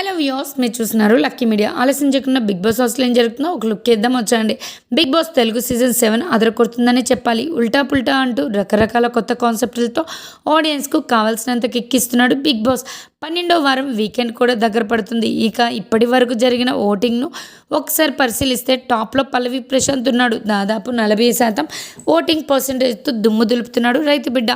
Hello views మీరు చూస్తున్నారు lucky media. ఆలస్యం చేయకుండా బిగ్ బాస్ హౌస్లో ఏం జరుగుతుందో ఒక లుక్ ఇద్దాం వచ్చండి Bigg Boss Telugu season seven అదరకొడుతుందని చెప్పాలి. ఉల్టా పుల్టా అంటూ రకరకాల కొత్త కాన్సెప్ట్లతో ఆడియన్స్కు కావాల్సినంత కిక్కిస్తున్నాడు బిగ్ బాస్. పన్నెండో వారం వీకెండ్ కూడా దగ్గర పడుతుంది. ఇక ఇప్పటి వరకు జరిగిన ఓటింగ్ను ఒకసారి పరిశీలిస్తే టాప్లో పల్లవి ప్రశాంత్ ఉన్నాడు. దాదాపు నలభై శాతం ఓటింగ్ పర్సంటేజ్తో దుమ్ము దులుపుతున్నాడు రైతు బిడ్డ.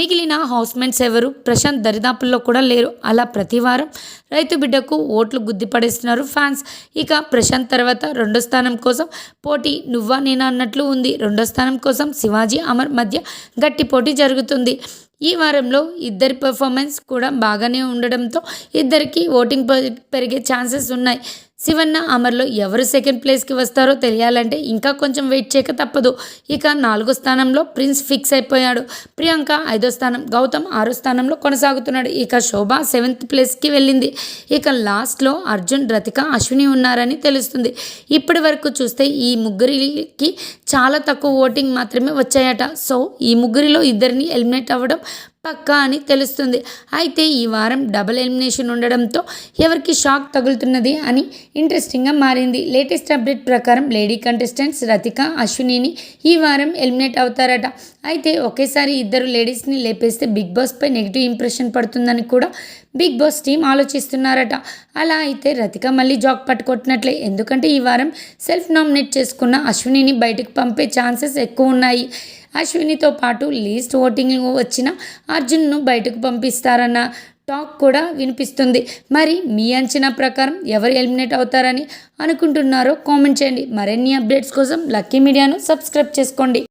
మిగిలిన హౌస్మెంట్స్ ఎవరు? ప్రశాంత్ దరిదాపుల్లో కూడా లేరు. అలా ప్రతి వారం రైతు బిడ్డకు ఓట్లు గుద్ది పడేస్తున్నారు ఫ్యాన్స్. ఇక ప్రశాంత్ తర్వాత రెండో స్థానం కోసం పోటీ నువ్వా నేనా అన్నట్లు ఉంది. రెండో స్థానం కోసం శివాజీ అమర్ మధ్య గట్టి పోటీ జరుగుతుంది. ఈ వారంలో ఇద్దరి పెర్ఫార్మెన్స్ కూడా బాగానే ఉండడంతో ఇద్దరికి ఓటింగ్ పెరిగే ఛాన్సెస్ ఉన్నాయి. శివన్న అమర్లో ఎవరు సెకండ్ ప్లేస్కి వస్తారో తెలియాలంటే ఇంకా కొంచెం వెయిట్ చేయక తప్పదు. ఇక నాలుగో స్థానంలో ప్రిన్స్ ఫిక్స్ అయిపోయాడు. ప్రియాంక ఐదో స్థానం గౌతమ్ ఆరో స్థానంలో కొనసాగుతున్నాడు. ఇక శోభ సెవెంత్ ప్లేస్కి వెళ్ళింది. ఇక లాస్ట్లో అర్జున్ రతిక అశ్విని ఉన్నారని తెలుస్తుంది. ఇప్పటి వరకు చూస్తే ఈ ముగ్గురికి చాలా తక్కువ ఓటింగ్ మాత్రమే వచ్చాయట. సో ఈ ముగ్గురిలో ఇద్దరిని ఎలిమినేట్ అవ్వడం పక్కా అని తెలుస్తుంది. అయితే ఈ వారం డబుల్ ఎలిమినేషన్ ఉండడంతో ఎవరికి షాక్ తగులుతున్నది అని ఇంట్రెస్టింగ్గా మారింది. లేటెస్ట్ అప్డేట్ ప్రకారం లేడీ కంటెస్టెంట్స్ రతిక అశ్వినిని ఈ వారం ఎలిమినేట్ అవుతారట. అయితే ఒకేసారి ఇద్దరు లేడీస్ని లేపేస్తే బిగ్ బాస్పై నెగిటివ్ ఇంప్రెషన్ పడుతుందని కూడా బిగ్ బాస్ టీం ఆలోచిస్తున్నారట. అలా అయితే రతిక మళ్ళీ జాక్ పట్టుకొట్టినట్లే. ఎందుకంటే ఈ వారం సెల్ఫ్ నామినేట్ చేసుకున్న అశ్వినిని బయటకు పంపే ఛాన్సెస్ ఎక్కువ ఉన్నాయి అశ్వినితో పాటు లీస్ట్ ఓటింగ్ వచ్చిన అర్జున్ను బయటకు పంపిస్తారన్న టాక్ కూడా వినిపిస్తుంది. మరి మీ అంచనా ప్రకారం ఎవరు ఎలిమినేట్ అవుతారని అనుకుంటున్నారో కామెంట్ చేయండి. మరిన్ని అప్డేట్స్ కోసం లక్కీ మీడియాను సబ్స్క్రైబ్ చేసుకోండి.